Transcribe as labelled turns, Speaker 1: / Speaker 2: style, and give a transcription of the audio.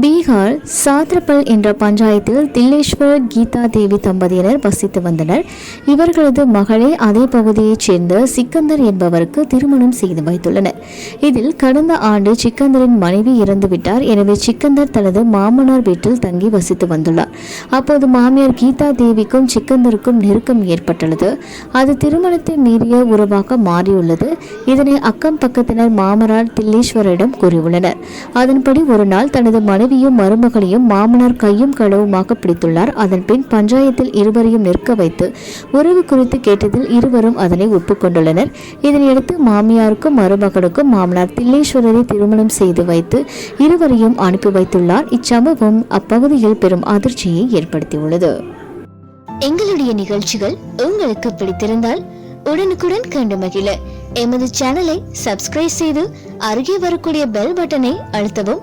Speaker 1: பீகார் சாத்ரபல் என்ற பஞ்சாயத்தில் தில்லேஸ்வர் கீதா தேவி தம்பதியினர் வசித்து வந்தனர். இவர்களது மகளே அதே பகுதியைச் சேர்ந்த சிக்கந்தர் என்பவருக்கு திருமணம் செய்து வைத்துள்ளனர். இதில் கடந்த ஆண்டு சிக்கந்தரின் மனைவி இறந்துவிட்டார். எனவே சிக்கந்தர் தனது மாமனார் வீட்டில் தங்கி வசித்து வந்துள்ளார். அப்போது மாமியார் கீதா தேவிக்கும் சிக்கந்தருக்கும் நெருக்கம் ஏற்பட்டுள்ளது. அது திருமணத்தை மீறிய உறவாக மாறியுள்ளது. இதனை அக்கம் பக்கத்தினர் மாமனார் தில்லேஸ்வரிடம் கூறியுள்ளனர். அதன்படி ஒரு நாள் தனது மனைவியும் மருமகளையும் மாமனார் கையும் களவுமாக பிடித்துள்ளார். அதன் பின் பஞ்சாயத்தில் இருவரையும் நிற்க வைத்து உறவு குறித்து கேட்டதில் இருவரும் அதனை ஒப்புக்கொண்டுள்ளனர் இதனையடுத்து மாமியாருக்கும் மருமகனுக்கும் மாமனார் தில்லேஸ்வரரை திருமணம் செய்து வைத்து இருவரையும் அனுப்பி வைத்துள்ளார். இச்சம்பவம் அப்பகுதியில் பெரும் அதிர்ச்சியை ஏற்படுத்தியுள்ளது. எங்களுடைய நிகழ்ச்சிகள் உங்களுக்கு பிடித்திருந்தால் உடனுக்குடன் கண்டு மகிழ. எமது சேனலை சப்ஸ்கிரைப் செய்து அருகே வரக்கூடிய பெல் பட்டனை அழுத்தவும்.